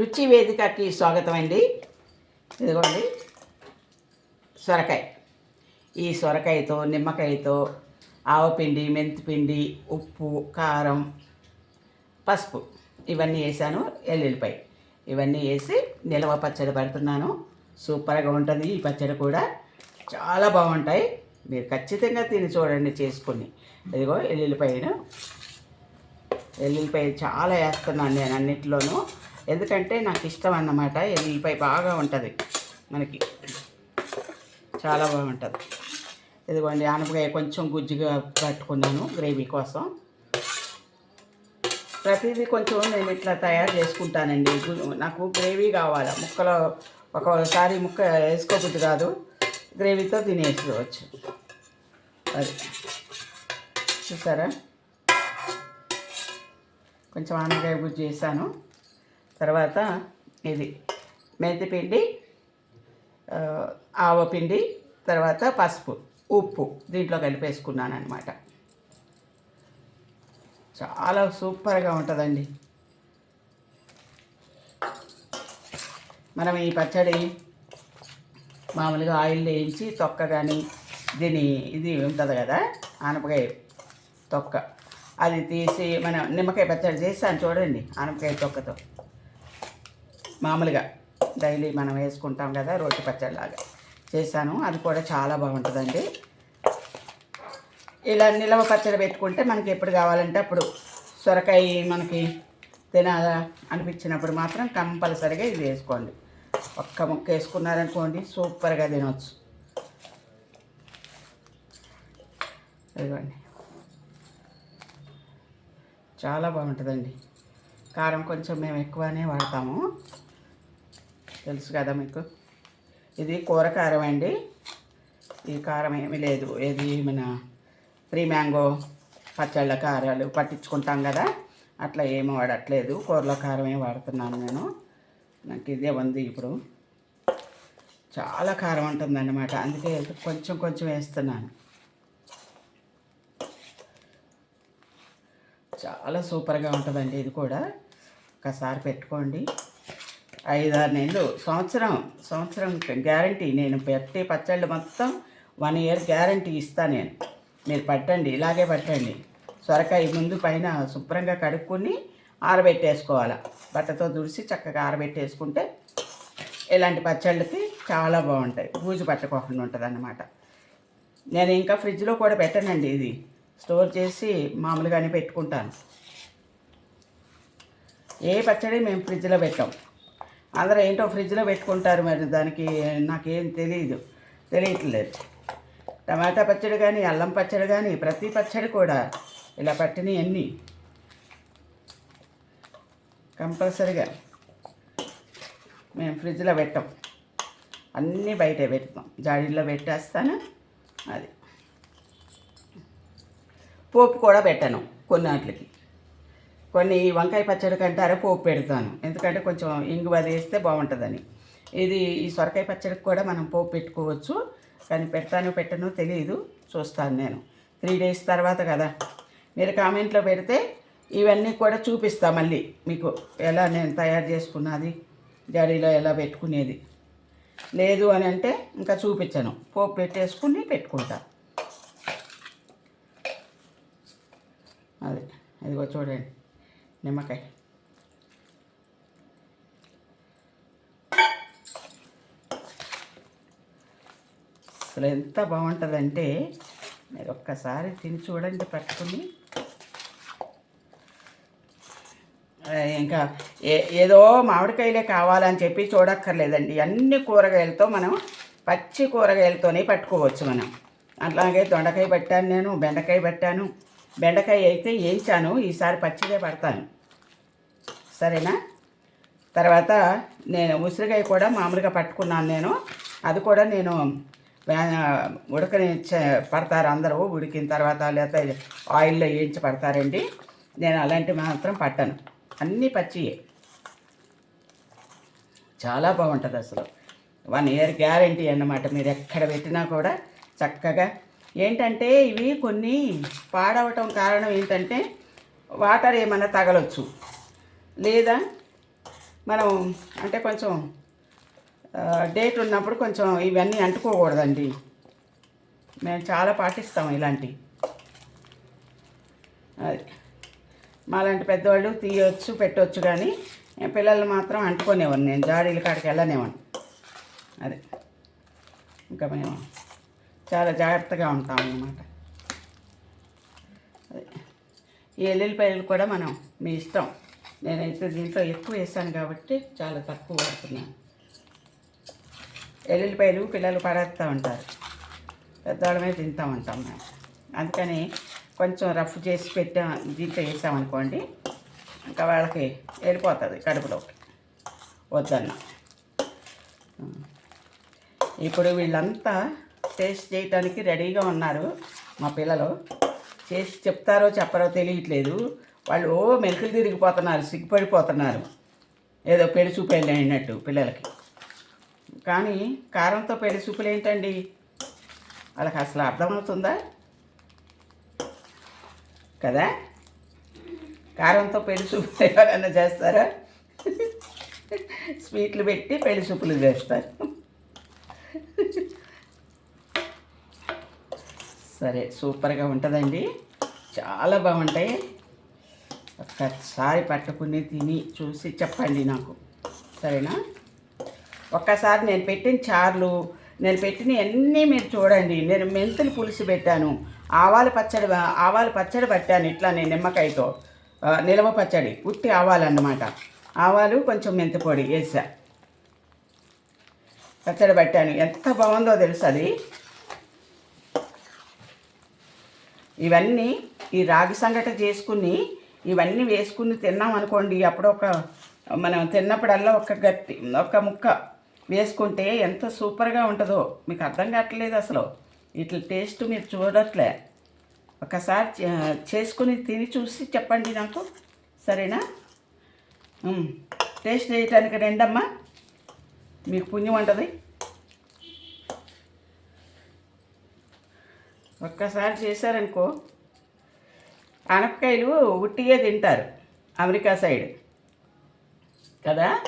రుచి వేదికకి స్వాగతం అండి. ఇదిగోండి. సొరకాయ. ఈ సొరకాయతో నిమ్మకాయతో ఆవపిండి మెంతిపిండి ఉప్పు కారం పసుపు ఇవన్నీ వేసాను. ఎల్లుల్లిపాయ ఇవన్నీ వేసి నిలవ పచ్చడి పెడుతున్నాను. సూపర్గా ఉంటుంది. ఈ పచ్చడి కూడా చాలా బాగుంటాయి. మీరు ఖచ్చితంగా తిని చూడండి చేసుకుని. ఇదిగో ఎల్లుల్లిపాయను. ఎల్లుల్లిపాయ చాలా వేస్తున్నాను నేను అన్నింటిలోనూ. ఎందుకంటే నాకు ఇష్టం అన్నమాట. ఎల్లిపాయ బాగా ఉంటుంది మనకి. చాలా బాగుంటుంది. ఇదిగోండి ఆనపకాయ కొంచెం గుజ్జుగా పట్టుకున్నాను గ్రేవీ కోసం. ప్రతిదీ కొంచెం నేను ఇట్లా తయారు చేసుకుంటానండి. నాకు గ్రేవీ కావాలి? ముక్కలో ఒకసారి ముక్క వేసుకోబుద్ది కాదు. గ్రేవీతో తినేసుకోవచ్చు. అది. చూసారా? కొంచెం ఆనపకాయ గుజ్జు చేశాను తర్వాత ఇది మెంతిపిండి ఆవపిండి తర్వాత పసుపు ఉప్పు దీంట్లో కలిపేసుకున్నాను అనమాట చాలా సూపర్గా ఉంటుందండి. మనం ఈ పచ్చడి మామూలుగా ఆయిల్ వేయించి తొక్క కానీ దీని ఇది ఉంటుంది కదా ఆనపకాయ తొక్క. అది తీసి మనం నిమ్మకాయ పచ్చడి చేస్తాను చూడండి ఆనపకాయ తొక్కతో. మామూలుగా డైలీ మనం వేసుకుంటాం కదా రోటి పచ్చడిలాగా. చేశాను. అది కూడా చాలా బాగుంటుందండి. ఇలా నిలవ పచ్చడి పెట్టుకుంటే మనకి ఎప్పుడు కావాలంటే అప్పుడు సొరకాయ మనకి తినాలా అనిపించినప్పుడు మాత్రం కంపల్సరీగా ఇది వేసుకోండి. ఒక్క ముక్క వేసుకున్నారనుకోండి సూపర్గా తినవచ్చు ఇదిగోండి. చాలా బాగుంటుందండి. కారం కొంచెం మేము ఎక్కువనే వాడతాము. తెలుసు కదా మీకు? ఇది కూర కారం అండి. ఈ కారం ఏమీ లేదు. ఇది మన ఫ్రీ మ్యాంగో పచ్చళ్ళ కారాలు పట్టించుకుంటాం కదా. అట్లా ఏమి వాడట్లేదు. కూరలో కారమే వాడుతున్నాను నేను. నాకు ఇదే ఉంది ఇప్పుడు. చాలా కారం ఉంటుందన్నమాట. అందుకే కొంచెం కొంచెం వేస్తున్నాను. చాలా సూపర్గా ఉంటుందండి ఇది కూడా. ఒకసారి పెట్టుకోండి. ఐదారు నెలలు. సంవత్సరం సంవత్సరం గ్యారంటీ నేను పెట్టే పచ్చళ్ళు మొత్తం వన్ ఇయర్ గ్యారంటీ ఇస్తాను నేను. మీరు పట్టండి ఇలాగే పట్టండి. సొరకాయ ముందు పైన శుభ్రంగా కడుక్కొని ఆరబెట్టేసుకోవాలి. బట్టతో దుడిసి చక్కగా ఆరబెట్టేసుకుంటే ఇలాంటి పచ్చళ్ళకి చాలా బాగుంటాయి. బూజు పట్టకోకుండా ఉంటుంది అన్నమాట నేను ఇంకా ఫ్రిడ్జ్లో కూడా పెట్టనండి ఇది. స్టోర్ చేసి మామూలుగానే పెట్టుకుంటాను. ఏ పచ్చడి మేము ఫ్రిడ్జ్లో పెట్టాం. అందరూ ఏంటో ఫ్రిడ్జ్లో పెట్టుకుంటారు మరి దానికి నాకేం తెలియదు తెలియట్లేదు. టమాటా పచ్చడి కానీ అల్లం పచ్చడి కానీ ప్రతి పచ్చడి కూడా ఇలా పట్టినవి అన్నీ కంపల్సరిగా మేము ఫ్రిడ్జ్లో పెట్టాం. అన్నీ బయటే పెడతాం. జాడీల్లో పెట్టేస్తాను అది. పోపు కూడా పెట్టాను కొన్నాట్లకి. కొన్ని వంకాయ పచ్చడి కంటారా పోపు పెడతాను. ఎందుకంటే కొంచెం ఇంగువ అది వేస్తే బాగుంటుందని. ఇది ఈ సొరకాయ పచ్చడికి కూడా మనం పోపు పెట్టుకోవచ్చు. కానీ పెడతాను పెట్టను తెలియదు చూస్తాను నేను. త్రీ డేస్ తర్వాత కదా. మీరు కామెంట్లో పెడితే ఇవన్నీ కూడా చూపిస్తా మళ్ళీ మీకు. ఎలా నేను తయారు చేసుకున్నది జాడీలో ఎలా పెట్టుకునేది. లేదు అని అంటే ఇంకా చూపించను. పోపు పెట్టేసుకుని పెట్టుకుంటా. అదే. ఇదిగో చూడండి. నిమ్మకాయ. అసలు ఎంత బాగుంటుందంటే మీరు ఒక్కసారి తిని చూడండి పట్టుకుని. ఇంకా ఏ ఏదో మామిడికాయలే కావాలని చెప్పి చూడక్కర్లేదండి. అన్ని కూరగాయలతో మనం పచ్చి కూరగాయలతోనే పట్టుకోవచ్చు మనం. అట్లాగే దొండకాయ పెట్టాను నేను బెండకాయ పెట్టాను. బెండకాయ అయితే వేయించాను ఈసారి పచ్చిదే పడతాను. సరేనా? తర్వాత నేను ఉసిరికాయ కూడా మామూలుగా పట్టుకున్నాను నేను. అది కూడా నేను ఉడకని పడతారు అందరూ ఉడికిన తర్వాత లేకపోతే ఆయిల్లో వేయించి పడతారండి. నేను అలాంటివి మాత్రం పట్టను. అన్నీ పచ్చియే. చాలా బాగుంటుంది అసలు. వన్ ఇయర్ గ్యారంటీ అన్నమాట మీరు ఎక్కడ పెట్టినా కూడా చక్కగా ఏంటంటే ఇవి కొన్ని పాడవటం కారణం ఏంటంటే వాటర్ ఏమైనా తగలొచ్చు. లేదా మనం అంటే కొంచెం డేట్ ఉన్నప్పుడు కొంచెం ఇవన్నీ అంటుకోకూడదండి. మేము చాలా పాటిస్తాం ఇలాంటివి అది. మాలాంటి పెద్దవాళ్ళు తీయవచ్చు పెట్టవచ్చు కానీ పిల్లలు మాత్రం అంటుకునేవాడిని. నేను జాడీల కాడికి వెళ్ళనేవాడిని. అదే. ఇంకా మేము చాలా జాగ్రత్తగా ఉంటాం అన్నమాట. ఈ ఎల్లుల్లిపాయలు కూడా మనం మీ ఇష్టం. నేనైతే దీంట్లో ఎక్కువ వేసాను కాబట్టి చాలా తక్కువ వాడుతున్నాను. ఎల్లుల్లిపాయలు పిల్లలు పడేస్తూ ఉంటారు. పెద్దవాళ్ళమే తింటూ ఉంటాం మేము. అందుకని కొంచెం రఫ్ చేసి పెట్టా దీంట్లో వేసామనుకోండి ఇంకా వాళ్ళకి వెళ్ళిపోతుంది కడుపులోకి. వద్దన్న. ఇప్పుడు వీళ్ళంతా టేస్ట్ చేయటానికి రెడీగా ఉన్నారు మా పిల్లలు. చేసి చెప్తారో చెప్పారో తెలియట్లేదు. వాళ్ళు ఓ మెరుకులు తిరిగిపోతున్నారు సిగ్గుపడిపోతున్నారు. ఏదో పెళ్ళి చూపులు అయినట్టు పిల్లలకి. కానీ కారంతో పెళ్ళి చూపులు ఏంటండి? వాళ్ళకి అసలు అర్థమవుతుందా కదా? కారంతో పెళ్ళి చూపులు ఎవరైనా చేస్తారా? స్వీట్లు పెట్టి పెళ్ళి చూపులు చేస్తారు. సరే సూపర్గా ఉంటుందండి. చాలా బాగుంటాయి. ఒక్కసారి పట్టుకుని తిని చూసి చెప్పండి నాకు. సరేనా? ఒక్కసారి నేను పెట్టిన చార్లు నేను పెట్టిన అన్నీ మీరు చూడండి. నేను మెంతులు పులుసు పెట్టాను. ఆవాల పచ్చడి ఆవాల పచ్చడి పట్టాను ఇట్లా నేను నిమ్మకాయతో. నిలవ పచ్చడి ఉట్టి ఆవాలన్నమాట ఆవాలు కొంచెం మెంతి పొడి వేసా. పచ్చడి పట్టాను. ఎంత బాగుందో తెలుసు అది? ఇవన్నీ ఈ రాగి సంగట చేసుకుని ఇవన్నీ వేసుకుని తిన్నాం అనుకోండి అప్పుడు ఒక మనం తిన్నప్పుడల్లా ఒక గట్టి ఒక ముక్క వేసుకుంటే ఎంత సూపర్గా ఉంటుందో. మీకు అర్థం కావట్లేదు అసలు. ఇట్లా టేస్ట్ మీరు చూడట్లే. ఒకసారి చే- చేసుకుని తిని చూసి చెప్పండి నాకు. సరేనా? టేస్ట్ చేయటానికి రెండమ్మా. మీకు పుణ్యం ఉంటుంది ఒక్కసారి చేశారనుకో ఆనపకాయలు ఉట్టిగా తింటారు అమెరికా సైడ్. కదా?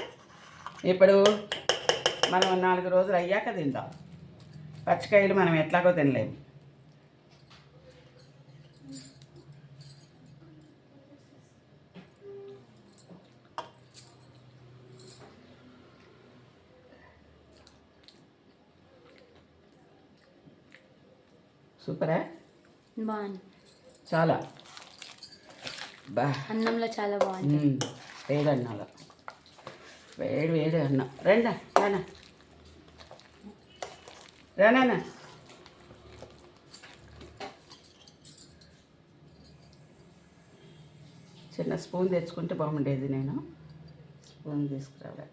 ఇప్పుడు మనం నాలుగు రోజులు అయ్యాక తిందాం. పచ్చికాయలు మనం ఎట్లాగో తినలేము. సూపరా? బాగుంది. చాలా. బా. అన్నంలో చాలా బాగుంది. వేడి అన్నాలో. వేడి వేడి అన్నం. రండి రానా రానా చిన్న స్పూన్ తెచ్చుకుంటే బాగుండేది నేను. స్పూన్ తీసుకురాలే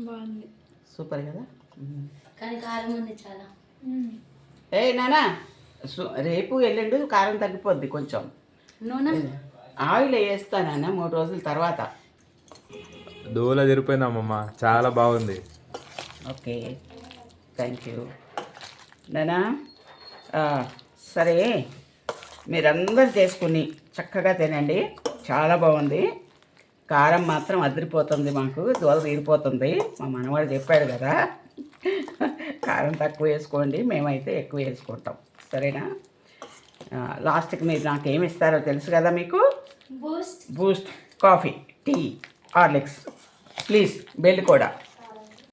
బాగుంది. సూపర్ కదా. కానీ కారం ఉంది చాలా. ఏ నానా సు- రేపు ఎల్లుండి కారం తగ్గిపోద్ది కొంచెం. నూనె? ఆయిల్ వేస్తానన్న మూడు రోజుల తర్వాత. దోల తిరిపోయింది అమ్మమ్మ. చాలా బాగుంది. ఓకే. Thank you. నానా ఆ, సరే. మీరందరూ చేసుకుని చక్కగా తినండి. చాలా బాగుంది. కారం మాత్రం అదిరిపోతుంది మాకు దోల తీరిపోతుంది. మా మనవాడు చెప్పాడు కదా. కారం తక్కువ వేసుకోండి మేమైతే ఎక్కువ వేసుకుంటాం. సరేనా? లాస్ట్కి మీరు నాకు ఏమి ఇస్తారో తెలుసు కదా మీకు? Boost. Boost coffee tea Horlicks. Please bell కూడా.